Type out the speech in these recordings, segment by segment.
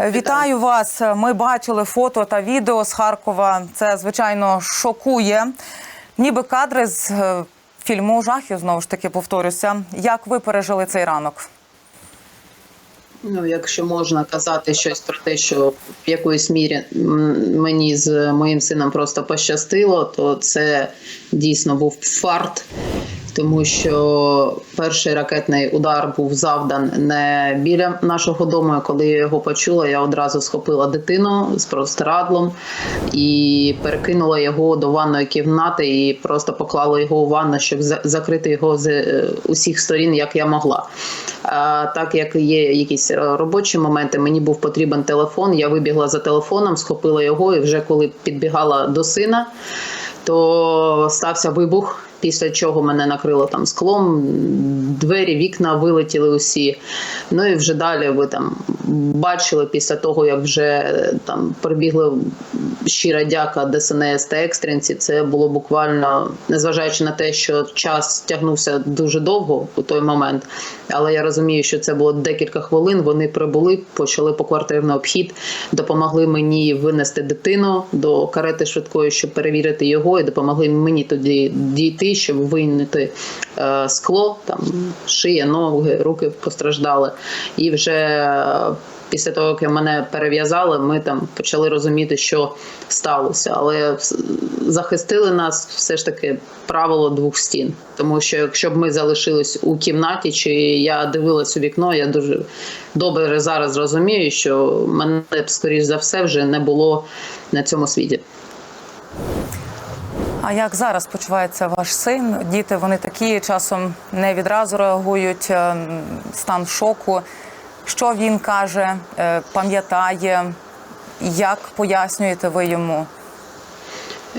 Вітаю вас. Ми бачили фото та відео з Харкова. Це звичайно шокує. Ніби кадри з е, фільму жахів. Знову ж таки повторюся. Як ви пережили цей ранок? Ну, якщо можна казати щось про те, що в якоїсь мірі мені з моїм сином просто пощастило, то це дійсно був фарт, тому що перший ракетний удар був завдан не біля нашого дому. Коли я його почула, я одразу схопила дитину з простирадлом і перекинула його до ванної кімнати і просто поклала його у ванну, щоб за- закрити його з е, усіх сторін, як я могла. А, так як є якісь е, робочі моменти, мені був потрібен телефон. Я вибігла за телефоном, схопила його, і вже коли підбігала до сина, то стався вибух. Після чого мене накрило там склом, двері, вікна вилетіли усі. Ну і вже далі ви там бачили після того, як вже е, там прибігли щира дяка ДСНС та екстренці. Це було буквально, незважаючи на те, що час тягнувся дуже довго у той момент. Але я розумію, що це було декілька хвилин. Вони прибули, почали поквартирний обхід, допомогли мені винести дитину до карети швидкої, щоб перевірити його, і допомогли мені тоді дійти, щоб вийняти е, скло, там шия, ноги, руки постраждали. І вже е, після того, як мене перев'язали, ми там почали розуміти, що сталося. Але захистили нас все ж таки правило двох стін. Тому що якщо б ми залишились у кімнаті, чи я дивилась у вікно, я дуже добре зараз розумію, що мене б скоріш за все вже не було на цьому світі. А як зараз почувається ваш син? Діти вони такі часом не відразу реагують, е, стан шоку. Що він каже, е, пам'ятає? Як пояснюєте ви йому?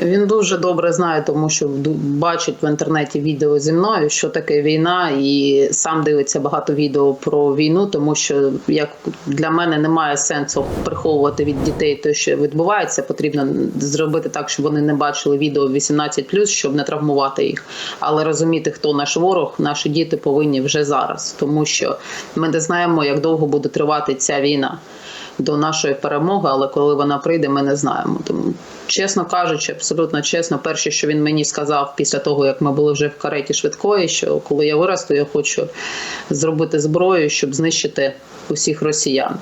Він дуже добре знає, тому що бачить в інтернеті відео зі мною, що таке війна, і сам дивиться багато відео про війну, тому що як для мене немає сенсу приховувати від дітей те, що відбувається. Потрібно зробити так, щоб вони не бачили відео 18+, щоб не травмувати їх. Але розуміти, хто наш ворог, наші діти повинні вже зараз, тому що ми не знаємо, як довго буде тривати ця війна до нашої перемоги, але коли вона прийде, ми не знаємо. Тому, чесно кажучи, абсолютно чесно, перше, що він мені сказав після того, як ми були вже в кареті швидкої, що коли я виросту, я хочу зробити зброю, щоб знищити усіх росіян.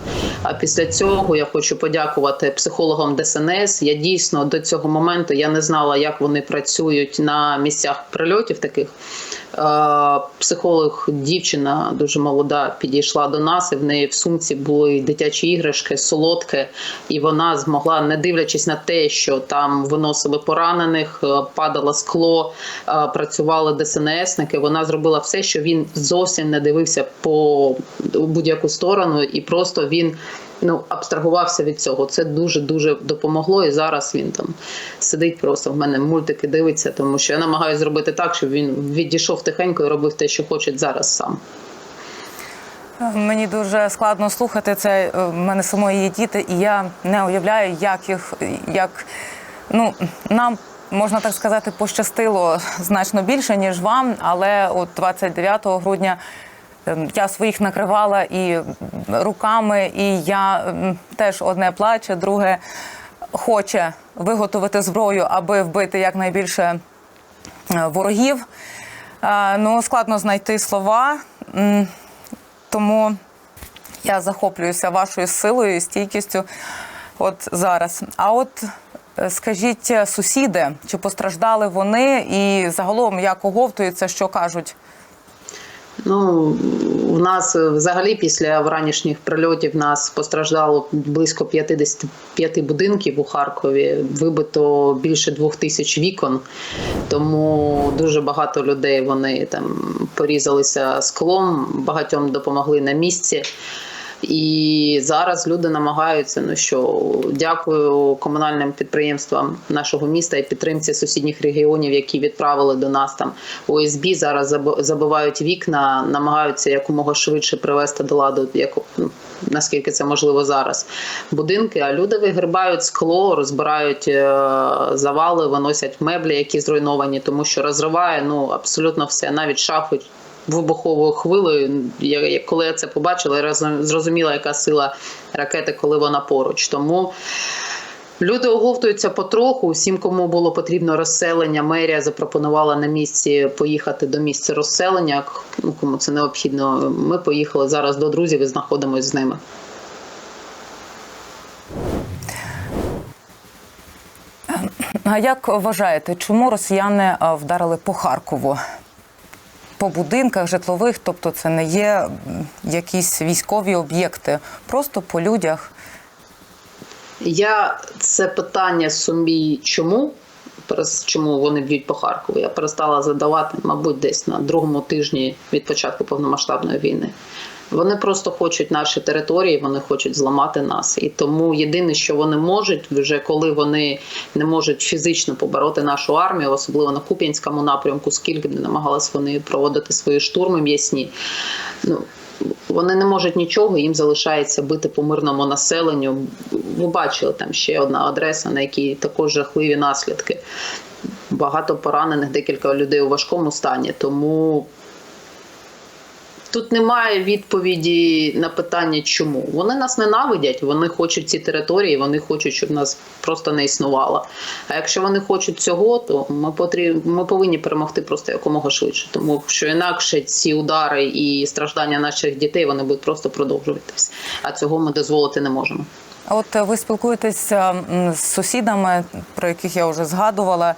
А після цього я хочу подякувати психологам ДСНС. Я дійсно до цього моменту я не знала, як вони працюють на місцях прильотів таких. Е, Психолог, дівчина дуже молода, підійшла до нас, і в неї в сумці були дитячі іграшки, солодке, і вона змогла, не дивлячись на те, що там виносили поранених, е, падало скло, е, працювали ДСНСники. Вона зробила все, що він зовсім не дивився по будь-яку сторону, і просто він. Ну, абстрагувався від цього. Це дуже дуже допомогло. І зараз він там сидить просто в мене мультики дивиться, тому що я намагаюся зробити так, щоб він відійшов тихенько і робив те, що хоче зараз сам. Мені дуже складно слухати це. е, В мене самої є діти, і я не уявляю, як їх як ну нам. Можна так сказати, пощастило значно більше, ніж вам. Але от 29 грудня я своїх накривала і руками, і я ем, теж одне плаче, друге хоче виготовити зброю, аби вбити якнайбільше е, ворогів. Е, Ну, складно знайти слова. Тому я захоплююся вашою силою і стійкістю от зараз. А от е, скажіть, сусіди, чи постраждали вони і загалом як оговтуються, що кажуть? Ну, у нас е, взагалі після вранішніх прильотів нас постраждало близько 55 будинків у Харкові. Вибито більше двох тисяч вікон, тому дуже багато людей вони там порізалися склом, багатьом допомогли на місці. І зараз люди намагаються. Ну що дякую комунальним підприємствам нашого міста і підтримці сусідніх регіонів, які відправили до нас там ОСБ. Зараз забивають вікна, намагаються якомога швидше привести до ладу, як ну, наскільки це можливо зараз. Будинки, а люди вигрибають скло, розбирають е, завали, виносять меблі, які зруйновані, тому що розриває ну абсолютно все, навіть шафи вибуховою хвилею. Я, коли я це побачила, я розум- зрозуміла, яка сила ракети, коли вона поруч. Тому люди оговтуються потроху. Всім, кому було потрібно розселення, мерія запропонувала на місці поїхати до місця розселення. Ну, кому це необхідно. Ми поїхали зараз до друзів і знаходимося з ними. А як вважаєте, чому росіяни вдарили по Харкову? По будинках житлових, тобто це не є якісь військові об'єкти, просто по людях. Я це питання собі чому? Чому вони б'ють по Харкову? Я перестала задавати, мабуть, десь на другому тижні від початку повномасштабної війни. Вони просто хочуть наші території, вони хочуть зламати нас. І тому єдине, що вони можуть, вже коли вони не можуть фізично побороти нашу армію, особливо на Куп'янському напрямку, скільки не намагалися вони проводити свої штурми м'ясні. Ну, вони не можуть нічого, їм залишається бити по мирному населенню. Ви бачили там ще одна адреса, на якій також жахливі наслідки. Багато поранених, декілька людей у важкому стані. Тому тут немає відповіді на питання, чому. Вони нас ненавидять, вони хочуть ці території, вони хочуть, щоб нас просто не існувало. А якщо вони хочуть цього, то ми потріб... ми повинні перемогти просто якомога швидше. Тому що інакше ці удари і страждання наших дітей вони будуть просто продовжуватись. А цього ми дозволити не можемо. От ви спілкуєтеся з сусідами, про яких я вже згадувала.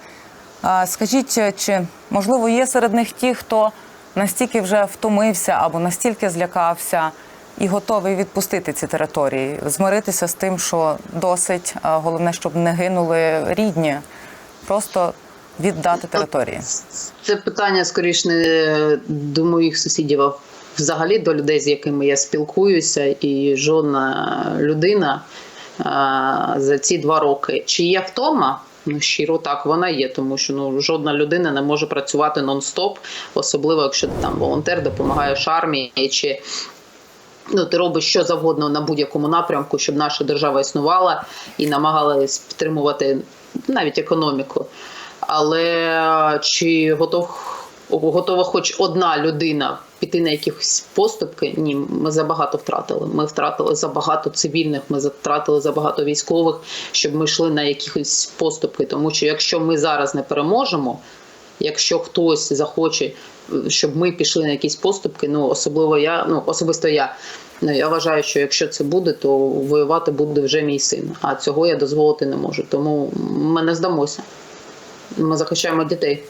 Скажіть, чи можливо є серед них ті, хто настільки вже втомився або настільки злякався і готовий відпустити ці території, змиритися з тим, що досить головне, щоб не гинули рідні, просто віддати території. Це питання скоріш не до моїх сусідів, а взагалі до людей, з якими я спілкуюся, і жодна людина а, за ці два роки. Чи є втома? Ну, щиро так вона є, тому що ну жодна людина не може працювати нон-стоп, особливо якщо ти там волонтер, допомагаєш армії чи ну, ти робиш що завгодно на будь-якому напрямку, щоб наша держава існувала і намагалась підтримувати навіть економіку. Але чи готов, готова хоч одна людина піти на якісь поступки? Ні, ми забагато втратили. Ми втратили забагато цивільних, ми втратили забагато військових, щоб ми йшли на якісь поступки. Тому що якщо ми зараз не переможемо, якщо хтось захоче, щоб ми пішли на якісь поступки, ну особливо я, ну особисто я. Ну, я вважаю, що якщо це буде, то воювати буде вже мій син. А цього я дозволити не можу. Тому ми не здамося. Ми захищаємо дітей.